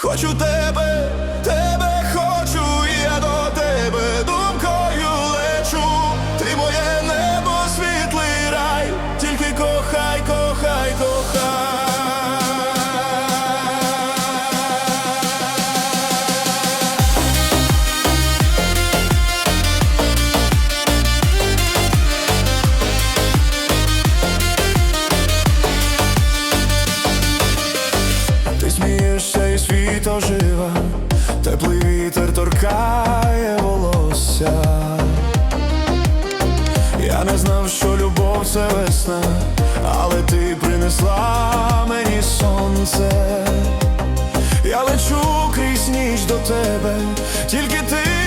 Хочу тебе, тебе смієшся і світ ожива, теплий вітер торкає волосся. Я не знав, що любов це весна, але ти принесла мені сонце. Я лечу крізь ніч до тебе, тільки ти